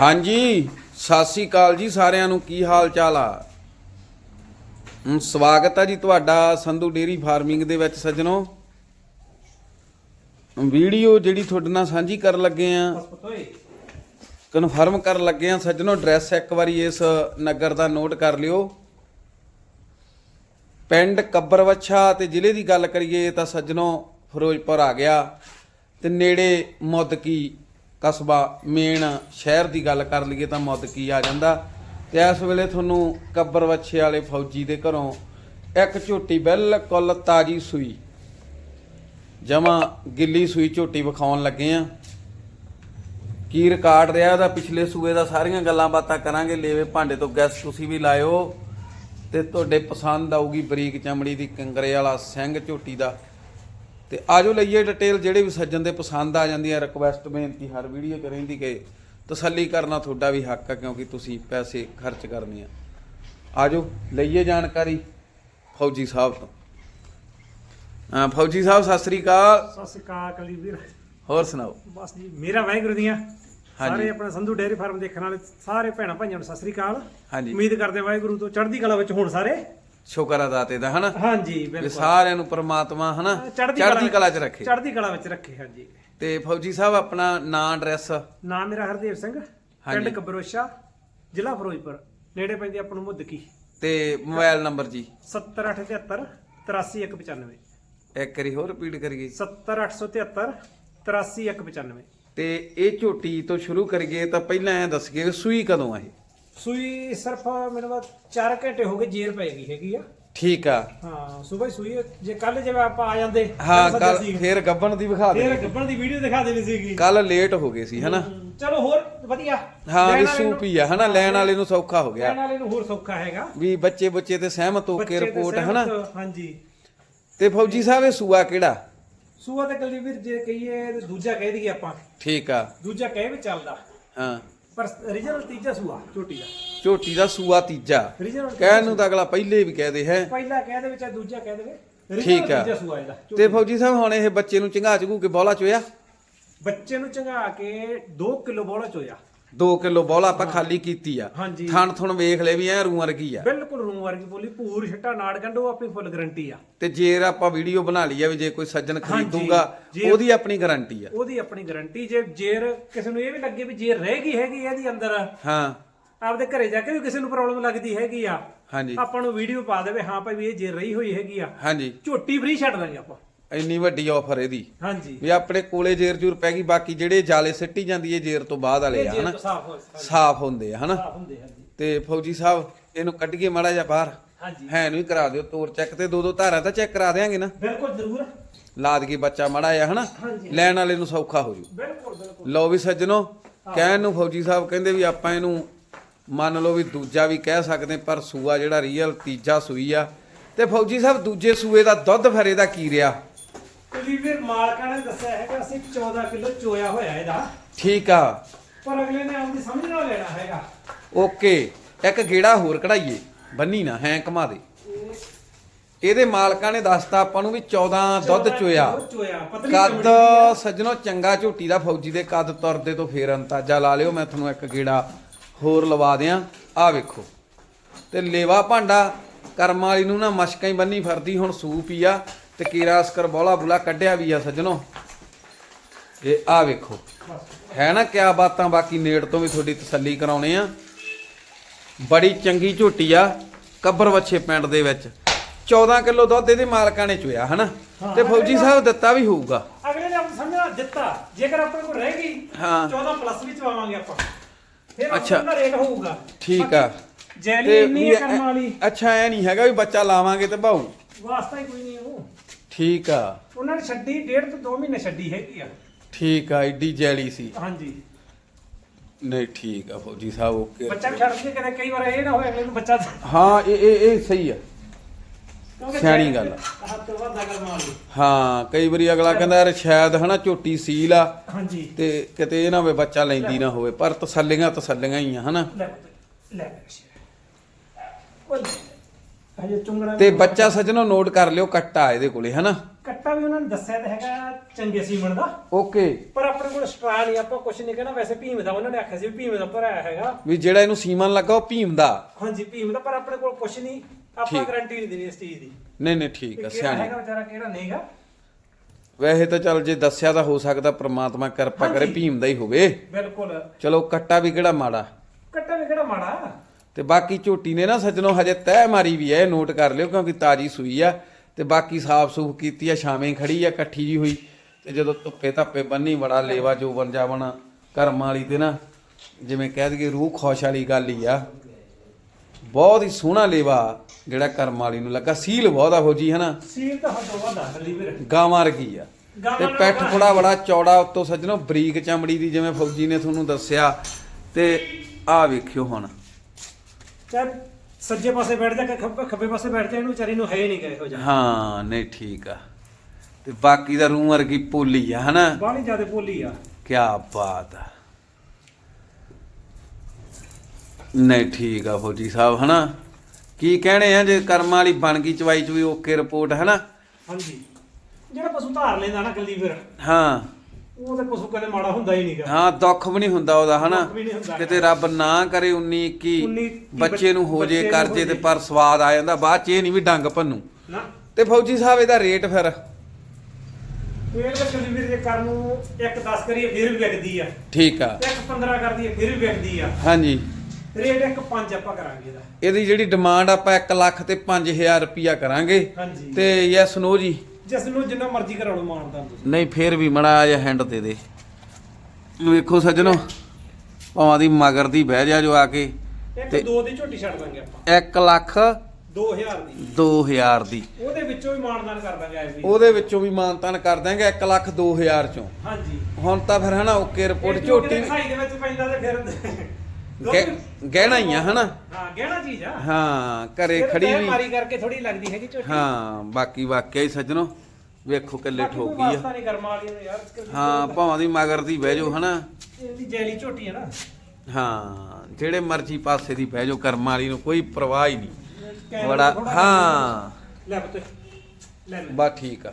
ਹਾਂਜੀ, ਸਤਿ ਸ੍ਰੀ ਅਕਾਲ ਜੀ ਸਾਰਿਆਂ ਨੂੰ, ਕੀ ਹਾਲ ਚਾਲ ਆ? ਸਵਾਗਤ ਆ ਜੀ ਤੁਹਾਡਾ ਸੰਧੂ ਡੇਰੀ ਫਾਰਮਿੰਗ ਦੇ ਵਿੱਚ ਸੱਜਣੋ। ਵੀਡੀਓ ਜਿਹੜੀ ਤੁਹਾਡੇ ਨਾਲ ਸਾਂਝੀ ਕਰਨ ਲੱਗੇ ਆ ਕਨਫਰਮ ਕਰਨ ਲੱਗੇ ਆ, ਸੱਜਣੋ ਐਡਰੈਸ ਇੱਕ ਵਾਰੀ ਇਸ ਨਗਰ ਦਾ ਨੋਟ ਕਰ ਲਿਓ। ਪਿੰਡ ਕੱਬਰਵੱਛਾ ਤੇ ਜ਼ਿਲ੍ਹੇ ਦੀ ਗੱਲ ਕਰੀਏ ਤਾਂ ਸੱਜਣੋ, ਫਿਰੋਜ਼ਪੁਰ ਆ ਗਿਆ ਤੇ ਨੇੜੇ ਮੁੱਦਕੀ ਕਸਬਾ ਮੇਨ ਸ਼ਹਿਰ ਦੀ ਗੱਲ ਕਰ ਲਈਏ ਤਾਂ ਮੁੱਦਕੀ ਆ ਜਾਂਦਾ। ਤੇ ਇਸ ਵੇਲੇ ਤੁਹਾਨੂੰ ਕੱਬਰ ਵੱਛੇ ਵਾਲੇ ਫੌਜੀ ਦੇ ਘਰੋਂ ਇੱਕ ਝੋਟੀ ਬਿਲਕੁਲ ਤਾਜੀ ਸੂਈ, ਜਮਾ ਗਿੱਲੀ ਸੂਈ ਝੋਟੀ ਵਿਖਾਉਣ ਲੱਗੇ ਆ। ਕੀ ਰਿਕਾਰਡ ਰਿਹਾ ਉਹਦਾ ਪਿਛਲੇ ਸੂਏ ਦਾ ਸਾਰੀਆਂ ਗੱਲਾਂ ਬਾਤਾਂ ਕਰਾਂਗੇ। ਲੇਵੇ ਭਾਂਡੇ ਤੋਂ ਗੈਸ ਤੁਸੀਂ ਵੀ ਲਾਇਓ। ਤੇ ਤੁਹਾਡੇ ਪਸੰਦ ਆਊਗੀ ਬਰੀਕ ਚਮੜੀ ਦੀ ਕੰਗਰੇ ਵਾਲਾ ਸਿੰਘ ਝੋਟੀ ਦਾ। ਤੇ ਆਜੋ ਲਈਏ ਡਿਟੇਲ ਜਿਹੜੇ ਵੀ ਸੱਜਣ ਦੇ ਪਸੰਦ ਆ ਜਾਂਦੀ ਹੈ ਰਿਕਵੈਸਟ ਬੇਨਤੀ ਹਰ ਵੀਡੀਓ 'ਚ ਰਹਿੰਦੀ ਕਿ ਤਸੱਲੀ ਕਰਨਾ ਤੁਹਾਡਾ ਵੀ ਹੱਕ ਹੈ ਕਿਉਂਕਿ ਤੁਸੀਂ ਪੈਸੇ ਖਰਚ ਕਰਨੇ ਆ। ਆਜੋ ਲਈਏ ਜਾਣਕਾਰੀ ਫੌਜੀ ਸਾਹਿਬ ਤੋਂ। ਅਹ ਫੌਜੀ ਸਾਹਿਬ ਸਤਿ ਸ੍ਰੀ ਅਕਾਲ। ਸਤਿ ਸ਼੍ਰੀ ਅਕਾਲ ਕਲੀ ਵੀਰ। ਹੋਰ ਸੁਣਾਓ? ਬਸ ਜੀ ਮੇਰਾ ਵਾਹਿਗੁਰੂ ਦੀਆਂ। ਸਾਰੇ ਆਪਣੇ ਸੰਧੂ ਡੇਅਰੀ ਫਾਰਮ ਦੇਖਣ ਵਾਲੇ ਸਾਰੇ ਭੈਣਾਂ ਭਾਈਆਂ ਨੂੰ ਸਤਿ ਸ਼੍ਰੀ ਅਕਾਲ। ਹਾਂਜੀ। ਉਮੀਦ ਕਰਦੇ ਹਾਂ ਵਾਹਿਗੁਰੂ ਤੋਂ ਚੜ੍ਹਦੀ ਕਲਾ ਵਿੱਚ ਹੋਣ ਸਾਰੇ। ਸ਼ੁਕਰ ਆ ਦਾਤੇ ਦਾ ਹਨਾ? ਹਾਂਜੀ ਵੀ ਬਿਲਕੁਲ ਸਾਰਿਆਂ ਨੂੰ ਪ੍ਰਮਾਤਮਾ ਹਨਾ? ਚੜ੍ਹਦੀ ਕਲਾ 'ਚ ਰੱਖੇ। ਚੜ੍ਹਦੀ ਕਲਾ ਵਿੱਚ ਰੱਖੇ ਹਾਂਜੀ। ਤੇ ਫੌਜੀ ਸਾਹਿਬ ਆਪਣਾ ਨਾਂ ਐਡਰੈਸ? ਨਾਮ ਮੇਰਾ ਹਰਦੇਵ ਸਿੰਘ। ਪਿੰਡ ਕਬਰੋਸ਼ਾ ਜ਼ਿਲ੍ਹਾ ਫਿਰੋਜ਼ਪੁਰ। ਨੇੜੇ ਪੈਂਦੀ ਆਪਾਂ ਨੂੰ ਮੁੱਦਕੀ। ਤੇ ਮੋਬਾਈਲ ਨੰਬਰ ਜੀ? 70873 83195 ਇੱਕ ਵਾਰੀ ਹੋਰ ਰਿਪੀਟ ਕਰੀਏ। 70873 83195 ਤੇ ਇਹ ਝੋਟੀ ਤੋਂ ਸ਼ੁਰੂ ਕਰੀਏ ਤਾਂ ਪਹਿਲਾਂ ਐ ਦੱਸ ਕੇ ਸੂਈ ਕਦੋਂ ਆ ਇਹ? ਸੂਈ ਸਿਰਫ ਮੇਰੇ ਬਾਅਦ 4 ਘੰਟੇ ਹੋ ਗਏ ਜੇਰ ਪੈ ਗਈ ਹੈਗੀ ਆ। ਠੀਕ ਆ। ਹਾਂ ਸਵੇਰ ਸੂਈ। ਜੇ ਕੱਲ ਜਿਵੇਂ ਆਪਾਂ ਆ ਜਾਂਦੇ ਹਾਂ ਕੱਲ ਫੇਰ ਗੱਬਣ ਦੀ ਵਿਖਾ ਫੇਰ ਦੇ ਗੱਬਣ ਦੀ ਵੀਡੀਓ ਦਿਖਾ ਦੇਣੀ ਸੀਗੀ। ਕੱਲ ਲੇਟ ਹੋ ਗਏ ਸੀ ਹਨਾ? ਚਲੋ ਹੋਰ ਵਧੀਆ। ਹਾਂ ਲੈਣ ਵੀ ਸੂਪੀ ਆ ਹਨਾ? ਲੈਣ ਵਾਲੇ ਨੂੰ ਸੌਖਾ ਹੋ ਲੈਣ ਗਿਆ ਵਾਲੇ ਨੂੰ ਹੋਰ ਸੌਖਾ ਹੈਗਾ। ਵੀ ਬੱਚੇ ਬੱਚੇ ਤੇ ਸਹਿਮਤ ਹੋ ਕੇ ਰਿਪੋਰਟ ਹਨਾ? ਹਾਂਜੀ। ਤੇ ਫੌਜੀ ਸਾਹਿਬ ਇਹ ਸੂਆ ਕਿਹੜਾ? ਸੂਆ ਤੇ ਕੱਲੀ ਵੀਰ ਜੇ ਕਹੀਏ ਦੂਜਾ ਕਹਿ ਦਈਏ ਆਪਾਂ। ਠੀਕ ਆ। ਦੂਜਾ ਕਹਿ ਵੀ ਚੱਲਦਾ। ਹਾਂ। ਪਰ ਰੀਜਨਲ ਤੀਜਾ ਸੂਆ ਝੋਟੀ ਦਾ। ਝੋਟੀ ਦਾ ਸੂਆ ਤੀਜਾ। ਕਹਿਣ ਨੂੰ ਤਾਂ ਅਗਲਾ ਪਹਿਲੇ ਵੀ ਕਹਿ ਦੇ ਹੈ। ਪਹਿਲਾ ਕਹਿ ਦੇ ਵਿੱਚ ਦੂਜਾ ਕਹਿ ਦੇਵੇ। ਠੀਕ original ਆ। ਤੀਜਾ ਸੂਆ ਇਹਦਾ ਝੋਟੀ ਤੇ ਫੌਜੀ ਸਾਹਿਬ ਹੁਣ ਇਹ ਬੱਚੇ ਨੂੰ ਚੰਗਾ ਚਗੂ ਕੇ ਬੋਲਾ ਚੋਇਆ? ਬੱਚੇ ਨੂੰ ਚੰਗਾ ਕੇ 2 ਕਿਲੋ ਬੋਲਾ ਚੋਇਆ। 2 ਕਿਲੋ ਬੋਲਾ ਆਪਾਂ ਖਾਲੀ ਕੀਤੀ ਆ। ਹਾਂਜੀ। ਥਣ ਥਣ ਵੇਖ ਲੈ ਵੀ ਐ ਰੂੰ ਵਰਗੀ ਆ। ਬਿਲਕੁਲ ਰੂਮ ਵਰਗੀ ਬੋਲੀ ਪੂਰ ਛੱਟਾ ਨਾੜ ਗੰਡੋ ਆਪਣੀ ਫੁੱਲ ਗਾਰੰਟੀ ਆ। ਤੇ ਜੇਰ ਆਪਾਂ ਵੀਡੀਓ ਬਣਾ ਲਈ ਆ ਵੀ ਜੇ ਕੋਈ ਸੱਜਣ ਖਰੀਦੂਗਾ ਜੇ- ਉਹਦੀ ਆਪਣੀ ਗਾਰੰਟੀ ਆ। ਉਹਦੀ ਆਪਣੀ ਗਾਰੰਟੀ ਜੇ ਜੇਰ ਕਿਸੇ ਨੂੰ ਇਹ ਵੀ ਲੱਗੇ ਵੀ ਜੇਰ ਰਹੇਗੀ ਹੈਗੀ ਇਹਦੀ ਅੰਦਰ ਹਾਂ। ਆਪਦੇ ਘਰੇ ਜਾ ਕੇ ਵੀ ਕਿਸੇ ਨੂੰ ਪ੍ਰੋਬਲਮ ਲੱਗਦੀ ਹੈਗੀ ਆ। ਹਾਂਜੀ। ਆਪਾਂ ਨੂੰ ਵੀਡੀਓ ਪਾ ਦੇਵੇ ਹਾਂ ਭਾਈ ਵੀ ਇਹ ਜੇਰ ਰਹੀ ਹੋਈ ਹੈਗੀ ਆ। ਹਾਂਜੀ। ਝੋਟੀ ਫ੍ਰੀ ਛੱਡ ਦਾਂਗੇ ਆਪਾਂ। ਇੰਨੀ ਵੱਡੀ ਆਫਰ ਇਹਦੀ। ਹਾਂਜੀ। ਵੀ ਆਪਣੇ ਕੋਲੇ ਜੇਰ ਜੂਰ ਪੈ ਗਈ ਬਾਕੀ ਜਿਹੜੇ ਜਾਲੇ ਸਿੱਟੀ ਜਾਂਦੀ ਏ ਜੇਰ ਤੋਂ ਬਾਅਦ ਵਾਲੇ ਆ ਹਨਾ? ਸਾਫ਼ ਹੋ ਸਾਫ਼ ਹੁੰਦੇ ਆ ਹਨਾ? ਸਾਫ਼ ਹੁੰਦੇ ਹਾਂਜੀ। ਤੇ ਫੌਜੀ ਸਾਹਿਬ ਇਹਨੂੰ ਕੱਢੀਏ ਮਾੜਾ ਜਿਹਾ ਬਾਹਰ। ਹਾਂਜੀ। ਹੈ ਨੂੰ ਹੀ ਕਰਾ ਦਿਓ ਤੋਰ ਚੈੱਕ ਤੇ ਦੋ ਦੋ ਧਾਰਾਂ ਤਾਂ ਚੈੱਕ ਕਰਾ ਦੇਾਂਗੇ ਨਾ। ਬਿਲਕੁਲ ਜ਼ਰੂਰ। ਲਾਦ ਕੇ ਬੱਚਾ ਮਾੜਾ ਜਿਹਾ ਹਨਾ। ਲੈਣ ਵਾਲੇ ਨੂੰ ਸੌਖਾ ਹੋ ਜੂ। ਬਿਲਕੁਲ ਬਿਲਕੁਲ। ਲਓ ਵੀ ਸੱਜਣੋ ਕਹਿਣ ਨੂੰ ਫੌਜੀ ਸਾਹਿਬ ਕਹਿੰਦੇ ਵੀ ਆਪਾਂ ਇਹਨੂੰ ਮੰਨ ਲਓ ਵੀ ਦੂਜਾ ਵੀ ਕਹਿ ਸਕਦੇ ਪਰ ਸੂਆ ਜਿਹੜਾ ਰੀਅਲ ਤੀਜਾ ਸੂਈ ਆ। ਤੇ ਫੌਜੀ ਸਾਹਿਬ ਦੂਜੇ ਸੂਏ ਦਾ ਦੁੱਧ ਫਿਰ ਇਹਦਾ ਕੀ ਰਿਹਾ? ਕੁਲੀ ਵੀਰ ਮਾਲਕਾਂ ਨੇ ਦੱਸਿਆ ਹੈਗਾ ਅਸੀਂ 14 ਕਿਲੋ ਚੋਇਆ ਹੋਇਆ ਇਹਦਾ। ਠੀਕ ਆ। ਪਰ ਅਗਲੇ ਨੇ ਆਪਦੀ ਸਮਝ ਨਾਲ ਲੈਣਾ ਹੈਗਾ। ਓਕੇ ਇੱਕ ਗੇੜਾ ਹੋਰ ਕਢਾਈਏ। ਬੰਨੀ ਨਾ ਹੈ ਘਮਾ ਦੇ। ਇਹ ਇਹਦੇ ਮਾਲਕਾਂ ਨੇ ਦੱਸਤਾ ਆਪਾਂ ਨੂੰ ਵੀ 14 ਦੁੱਧ 14 ਚੋਇਆ। ਕਿਲੋ ਚੋਇਆ ਪਤਲੀ ਕੱਦ। ਸੱਜਣੋ ਚੰਗਾ ਝੋਟੀ ਦਾ ਫੌਜੀ ਦੇ ਕੱਦ ਤੁਰਦੇ ਤੋਂ ਫੇਰ ਅੰਤਾਜਾ ਲਾ ਲਿਓ। ਮੈਂ ਤੁਹਾਨੂੰ ਇੱਕ ਗੇੜਾ ਹੋਰ ਲਵਾ ਦਿਆਂ। ਆ ਵੇਖੋ। ਤੇ ਲੇਵਾ ਭਾਂਡਾ ਕਰਮ ਵਾਲੀ ਨੂੰ ਨਾ ਮਸ਼ਕਾਂ ਹੀ ਬੰਨੀ ਫਰਦੀ ਹੁਣ ਸੂਪ ਹੀ ਆ। ਤੇ ਕੀਰਾ ਅਸਕਰ ਬੋਲਾ ਬੁਲਾ ਕੱਢਿਆ ਵੀ ਆ ਸੱਜਣੋ। ਇਹ ਆ ਵੇਖੋ। ਹੈ ਨਾ ਕਿਆ ਬਾਤਾਂ ਬਾਕੀ ਨੇੜ ਤੋਂ ਵੀ ਤੁਹਾਡੀ ਤਸੱਲੀ ਕਰਾਉਣੇ ਆ। ਬੜੀ ਚੰਗੀ ਝੋਟੀ ਆ ਕੱਬਰ ਵੱਛੇ ਪਿੰਡ ਦੇ ਵਿੱਚ। 14 ਕਿਲੋ ਦੁੱਧ ਇਹਦੇ ਮਾਲਕਾਂ ਨੇ ਚੋਇਆ ਹਨਾ ਤੇ ਫੌਜੀ ਸਾਹਿਬ ਦਿੱਤਾ ਵੀ ਹੋਊਗਾ। ਅਗਲੇ ਨੇ ਆਪਣੀ ਸਮਝ ਨਾਲ ਦਿੱਤਾ ਜੇਕਰ ਆਪਣੇ ਕੋਲ ਰਹਿ ਗਈ ਹਾਂ। 14 ਪਲੱਸ ਵਿੱਚ ਪਾਵਾਂਗੇ ਆਪਾਂ। ਫਿਰ ਅੱਛਾ। ਆਪਣਾ ਰੇਟ ਹੋਊਗਾ। ਠੀਕ ਆ। ਜੈਲੀ ਤੇ ਇੰਨੀ ਵੀ ਹੈ ਕਰਨ ਵਾਲੀ। ਅੱਛਾ ਐ ਨਹੀਂ ਹੈਗਾ ਵੀ ਬੱਚਾ ਲਾਵਾਂਗੇ ਤੇ ਭਾਊ ਵਾਸਤਾ ਹੀ ਕੋਈ ਨਹੀਂ ਉਹ ਠੀਕ ਆ। ਉਹਨਾਂ ਨੇ ਛੱਡੀ ਡੇਢ ਤੋਂ 2 ਮਹੀਨੇ ਛੱਡੀ ਹੈਗੀ ਆ। ਠੀਕ ਆ ਏਡੀ ਜੈਲੀ ਸੀ। ਹਾਂਜੀ। ਨਹੀਂ ਠੀਕ ਆ ਫੌਜੀ ਸਾਹਿਬ ਓਕੇ। ਬੱਚਾ ਵੀ ਛੱਡ ਕੇ ਕਦੇ ਕਈ ਵਾਰ ਇਹ ਨਾ ਹੋਏ ਅਗਲੇ ਨੂੰ ਬੱਚਾ ਹਾਂ ਇਹ ਇਹ ਇਹ ਸਹੀ ਆ। ਕਿਉਂਕਿ ਸਿਆਣੀ ਗੱਲ ਆ। ਹੱਥ ਤੋਂ ਵੱਧ ਅਗਰ ਮਾਰ ਲਈ ਹਾਂ ਕਈ ਵਾਰੀ ਅਗਲਾ ਕਹਿੰਦਾ ਯਾਰ ਸ਼ਾਇਦ ਹਨਾ ਝੋਟੀ ਸੀਲ ਆ। ਹਾਂਜੀ। ਤੇ ਕਿਤੇ ਇਹ ਨਾ ਹੋਵੇ ਬੱਚਾ ਲੈਂਦੀ ਨਾ ਹੋਵੇ। ਪਰ ਤਸੱਲੀਆਂ ਤਸੱਲੀਆਂ ਹੀ ਆ ਹਨਾ। ਲੈ ਪੁੱਤ, ਲੈ ਲੈ ਸ਼ੇਰ। ਉਹ ਲੈ। ਹਜੇ ਤੇ ਬੱਚਾ ਸੱਜਣੋ ਨੋਟ ਕਰ ਲਿਓ ਕੱਟਾ ਇਹਦੇ ਕੋਲੇ ਹਨਾ? ਕੱਟਾ ਵੀ ਉਹਨਾਂ ਨੇ ਦੱਸਿਆ ਤਾਂ ਹੈਗਾ ਚੰਗੇ ਸੀਮਣ ਦਾ। ਓਕੇ। ਪਰ ਆਪਣੇ ਕੋਲ ਸਟਰਾ ਨਹੀਂ ਆਪਾਂ ਕੁਝ ਨਹੀਂ ਕਹਿਣਾ ਵੈਸੇ ਭੀਮ ਦਾ ਉਹਨਾਂ ਨੇ ਆਖਿਆ ਸੀ ਵੀ ਭੀਮ ਦਾ ਭਰਾਇਆ ਹੈਗਾ। ਵੀ ਜਿਹੜਾ ਇਹਨੂੰ ਸੀਮਨ ਲੱਗਾ ਉਹ ਭੀਮ ਦਾ। ਹਾਂਜੀ ਭੀਮ ਦਾ ਪਰ ਆਪਣੇ ਕੋਲ ਕੁਝ ਨਹੀਂ ਆਪਾਂ ਠੀਕ। ਗਾਰੰਟੀ ਨਹੀਂ ਦੇਣੀ ਇਸ ਚੀਜ਼ ਦੀ। ਨਹੀਂ ਨਹੀਂ ਠੀਕ ਆ ਕਿਹੜਾ ਸਿਆਣੇ। ਹੈਗਾ ਵਿਚਾਰਾ ਕਿਹੜਾ ਨਹੀਂਗਾ ਵੈਸੇ ਤਾਂ ਚੱਲ ਜੇ ਦੱਸਿਆ ਤਾਂ ਹੋ ਸਕਦਾ ਪ੍ਰਮਾਤਮਾ ਕਿਰਪਾ ਕਰੇ ਹਾਂਜੀ। ਭੀਮ ਦਾ ਹੀ ਹੋਵੇ। ਬਿਲਕੁਲ। ਚਲੋ ਕੱਟਾ ਵੀ ਕਿਹੜਾ ਮਾੜਾ? ਕੱਟਾ ਵੀ ਕਿਹੜਾ ਮਾੜਾ? ਤੇ ਬਾਕੀ ਝੋਟੀ ਨੇ ਨਾ ਸੱਜਣੋ ਹਜੇ ਤਹਿ ਮਾਰੀ ਵੀ ਐ ਇਹ ਨੋਟ ਕਰ ਲਿਓ ਕਿਉਂਕਿ ਤਾਜੀ ਸੂਈ ਆ ਤੇ ਬਾਕੀ ਸਾਫ਼ ਸੂਫ ਕੀਤੀ ਆ ਛਾਵੇਂ ਖੜੀ ਆ ਇਕੱਠੀ ਜੀ ਹੋਈ ਤੇ ਜਦੋਂ ਧੁੱਪੇ ਧੱਪੇ ਬੰਨੀ ਬੜਾ ਲੇਵਾ ਜੋਬਨ ਜਾਵਣ ਕਰਮ ਵਾਲੀ ਤੇ ਨਾ ਜਿਵੇਂ ਕਹਿ ਦਈਏ ਰੂਹ ਖੁਸ਼ ਵਾਲੀ ਗੱਲ ਹੀ ਆ। ਬਹੁਤ ਹੀ ਸੋਹਣਾ ਲੇਵਾ ਜਿਹੜਾ ਕਰਮ ਵਾਲੀ ਨੂੰ ਲੱਗਾ ਸੀਲ ਬਹੁਤ ਆ ਫੌਜੀ ਹਨਾ? ਸੀਲ ਤਾਂ ਹੱਦੋਂ ਵੱਧ ਆ ਲੀਵਰ ਗਾਂ ਵਰਗੀ ਆ। ਤੇ ਪੈਠ ਥੋੜਾ ਬੜਾ ਚੌੜਾ ਉੱਤੋਂ ਸੱਜਣੋ ਬਰੀਕ ਚਮੜੀ ਦੀ ਜਿਵੇਂ ਫੌਜੀ ਨੇ ਤੁਹਾਨੂੰ ਦੱਸਿਆ ਤੇ ਆਹ ਵੇਖਿਓ ਹੁਣ। ਚਾਹ ਸੱਜੇ ਪਾਸੇ ਬੈਠ ਜਾ ਖੱਬੇ ਖੱਬੇ ਪਾਸੇ ਬੈਠ ਜਾ ਇਹਨੂੰ ਵਿਚਾਰੀ ਨੂੰ ਹੈ ਹੀ ਨਹੀਂ ਗਏ ਹੋ ਜਾ ਹਾਂ ਨਹੀਂ ਠੀਕ ਆ। ਤੇ ਬਾਕੀ ਦਾ ਰੂਮ ਵਰਗੀ ਪੋਲੀ ਆ ਹਨਾ? ਬਾਹਲੀ ਜ਼ਿਆਦਾ ਭੋਲੀ ਆ। ਕੀ ਬਾਤ ਆ। ਨਹੀਂ ਠੀਕ ਆ ਫੌਜੀ ਸਾਹਿਬ ਹਨਾ? ਕੀ ਕਹਿਣੇ ਆ ਜੇ ਕਰਮ ਵਾਲੀ ਬਣ ਗਈ ਚਵਾਈ ਚੁਈ ਓਕੇ ਰਿਪੋਰਟ ਹਨਾ? ਹਾਂਜੀ। ਜਿਹੜਾ ਪਸ਼ੂ ਧਾਰ ਲੈਂਦਾ ਨਾ ਲੀਵਰ ਹਾਂ। ਉਹ ਤੇ ਪਸ਼ੂ ਕਦੇ ਮਾੜਾ ਹੁੰਦਾ ਹੀ ਨਹੀਂਗਾ ਹਾਂ ਦੁੱਖ ਵੀ ਨਹੀਂ ਹੁੰਦਾ ਉਹਦਾ ਹਨਾ? ਦੁੱਖ ਵੀ ਨਹੀਂ ਹੁੰਦਾ। ਕਿਤੇ ਰੱਬ ਨਾ ਕਰੇ 19 21 19 ਬੱਚੇ ਨੂੰ ਹੋ ਜੇ ਬੱਚੇ ਨੂੰ ਕਰ ਹੋ ਜੇ ਤੇ ਜੇ। ਪਰ ਸਵਾਦ ਆ ਜਾਂਦਾ ਬਾਅਦ ਚ ਇਹ ਨਹੀਂ ਵੀ ਡੰਗ ਭੰਨੂ। ਨਾ। ਤੇ ਫੌਜੀ ਸਾਹਿਬ ਇਹਦਾ ਰੇਟ ਫਿਰ? ਪੇੜ ਵਿੱਚ ਲੀਵਰ ਦੇ ਕਰਨ ਨੂੰ ਇੱਕ 10 ਕਰੀਏ ਫਿਰ ਵੀ ਵਿਕਦੀ ਆ। ਠੀਕ ਆ। ਇੱਕ 15 ਕਰਦੀ ਆ ਫਿਰ ਵੀ ਵਿਕਦੀ ਆ। ਹਾਂਜੀ। ਰੇਟ ਇੱਕ 5 ਆਪਾਂ ਕਰਾਂਗੇ ਇਹਦਾ। ਇਹਦੀ ਜਿਹੜੀ ਡਿਮਾਂਡ ਆਪਾਂ 1 ਲੱਖ ਤੇ 5000 ਰੁਪਿਆ ਕਰਾਂਗੇ। ਹਾਂਜੀ। ਤੇ ਯੈਸ ਨੋ ਜੀ। ਜਿਸ ਨੂੰ ਜਿੰਨਾ ਮਰਜ਼ੀ ਕਰਾ ਲਓ ਮਾਨਦਾਨ ਤੁਸੀਂ। ਨਹੀਂ ਫੇਰ ਵੀ ਮੜਾ ਜਿਹਾ ਹੈਂਡ ਦੇ ਦੇ। ਵੇਖੋ ਸੱਜਣੋ ਭਾਵਾਂ ਦੀ ਮਗਰ ਦੀ ਬਹਿ ਜਾ ਜੋ ਆ ਕੇ। ਇੱਕ ਤੇ- ਦੋ ਦੀ ਝੋਟੀ ਛੱਡ ਦਾਂਗੇ ਆਪਾਂ। 1 ਲੱਖ 2000 ਦੀ। 2000 ਦੀ। ਉਹਦੇ ਵਿੱਚੋਂ ਵੀ ਮਾਨਦਾਨ ਕਰ ਦਾਂਗੇ ਐ ਵੀ ਉਹਦੇ ਵਿੱਚੋਂ ਵੀ ਮਾਨਤਾਨ ਕਰ ਦਾਂਗੇ 1 ਲੱਖ 2000 ਚੋਂ। ਹਾਂਜੀ। ਹੁਣ ਤਾਂ ਫਿਰ ਹਨਾ ਓਕੇ ਰਿਪੋਰਟ ਝੋਟੀ ਦੇ ਵਿੱਚ ਪੈਂਦਾ ਤੇ ਫਿਰ ਗਹਿ- ਗਹਿਣਾ ਹੀ ਆ ਹਨਾ? ਹਾਂ ਗਹਿਣਾ ਚੀਜ਼ ਆ। ਹਾਂ ਘਰੇ ਖੜੀ ਪੈਰ ਵੀ ਮਾਰੀ ਕਰਕੇ ਥੋੜੀ ਲੱਗਦੀ ਹੈਗੀ ਝੋਟੀ। ਹਾਂ ਬਾਕੀ ਵਾਕਿਆ ਹੀ ਸੱਜਣੋ ਵੇਖੋ ਕਿੱਲੇ ਬਾਕੀ ਕੋਈ ਠੋਕੀ ਆ। ਵਾਸਤਾ ਨਹੀਂ ਕਰਮਾ ਵਾਲੀ ਨੂੰ ਯਾਰ ਇਸ ਹਾਂ ਭਾਵਾਂ ਦੀ ਮਗਰ ਦੀ ਬਹਿ ਜਾਓ ਹਨਾ? ਇਹਦੀ ਜੈਲੀ ਝੋਟੀ ਹੈ ਨਾ। ਹਾਂ ਜਿਹੜੇ ਮਰਜ਼ੀ ਪਾਸੇ ਦੀ ਬਹਿ ਜਾਓ ਕਰਮ ਵਾਲੀ ਨੂੰ ਕੋਈ ਪਰਵਾਹ ਹੀ ਨਹੀਂ। ਕੈਮਰਾ ਬੜਾ ਥੋੜ੍ਹਾ ਹਾਂ। ਲੈ ਪੁੱਤ ਲੈ ਲੈ। ਬਸ ਠੀਕ ਆ।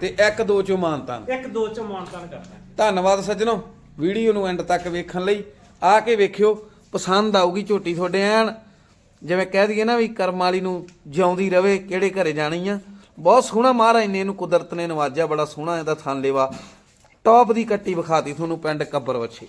ਤੇ ਇੱਕ ਦੋ ਚੋਂ ਮਾਨਤਾਨ ਇੱਕ ਦੋ ਚ ਮਾਨਦਾਨ ਕਰਦਾ। ਧੰਨਵਾਦ ਸੱਜਣੋ ਵੀਡੀਓ ਨੂੰ ਐਂਡ ਤੱਕ ਵੇਖਣ ਲਈ। ਆ ਕੇ ਵੇਖਿਓ ਪਸੰਦ ਆਊਗੀ ਝੋਟੀ ਤੁਹਾਡੇ ਐਨ। ਜਿਵੇਂ ਕਹਿ ਦਈਏ ਨਾ ਵੀ ਕਰਮ ਵਾਲੀ ਨੂੰ ਜਿਉਂਦੀ ਰਵੇ, ਕਿਹੜੇ ਘਰੇ ਜਾਣੀ ਆ। ਬਹੁਤ ਸੋਹਣਾ ਮਹਾਰਾਜ ਨੇ ਇਹਨੂੰ ਕੁਦਰਤ ਨੇ ਨਵਾਜਿਆ, ਬੜਾ ਸੋਹਣਾ ਇਹਦਾ ਥਣ ਲੇਵਾ। ਟੌਪ ਦੀ ਕੱਟੀ ਵਿਖਾਤੀ ਤੁਹਾਨੂੰ ਪਿੰਡ ਕੱਬਰ ਵੱਛੇ।